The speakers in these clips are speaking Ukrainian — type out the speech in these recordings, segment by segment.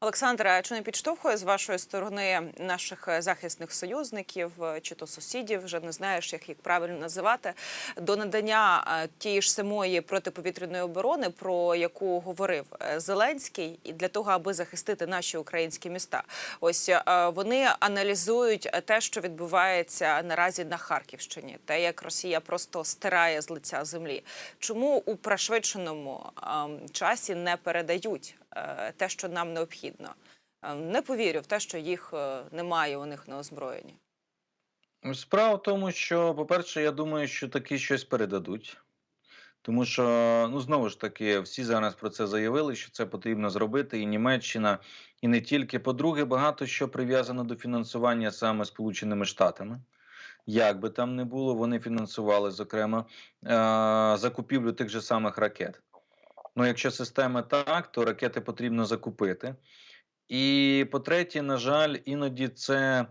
Олександре, а чи не підштовхує з вашої сторони наших е, захисних союзників е, чи то сусідів, вже не знаєш, як їх правильно називати, до надання е, тієї ж самої протиповітряної оборони, про яку говорив Зеленський, і для того, аби захистити наші українські міста? Ось вони аналізують те, що відбувається наразі на Харківщині, те, як Росія просто стирає з лиця землі. Чому у пришвидшеному ем, часі не передають те, що нам необхідно? Ем, Не повірю в те, що їх е, немає у них на озброєнні. Справа в тому, що, по-перше, я думаю, що таки щось передадуть. Тому що, ну знову ж таки, всі зараз про це заявили, що це потрібно зробити, і Німеччина, і не тільки. По-друге, багато що прив'язано до фінансування саме Сполученими Штатами. Як би там не було, вони фінансували, зокрема, е- закупівлю тих же самих ракет. Ну, якщо система так, то ракети потрібно закупити. І по-третє, на жаль, іноді це,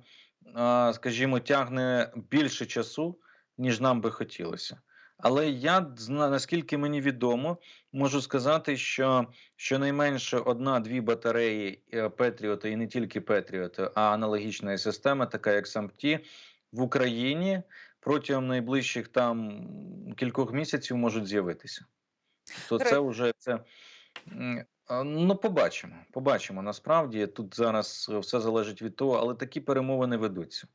скажімо, тягне більше часу, ніж нам би хотілося. Але я наскільки мені відомо, можу сказати, що щонайменше одна-дві батареї е, Петріота, і не тільки Петріота, а аналогічної системи, така як САМТі, в Україні протягом найближчих там кількох місяців можуть з'явитися. То це вже це. Ну, побачимо. Побачимо. Насправді тут зараз е, все залежить від того, але такі перемовини ведуться.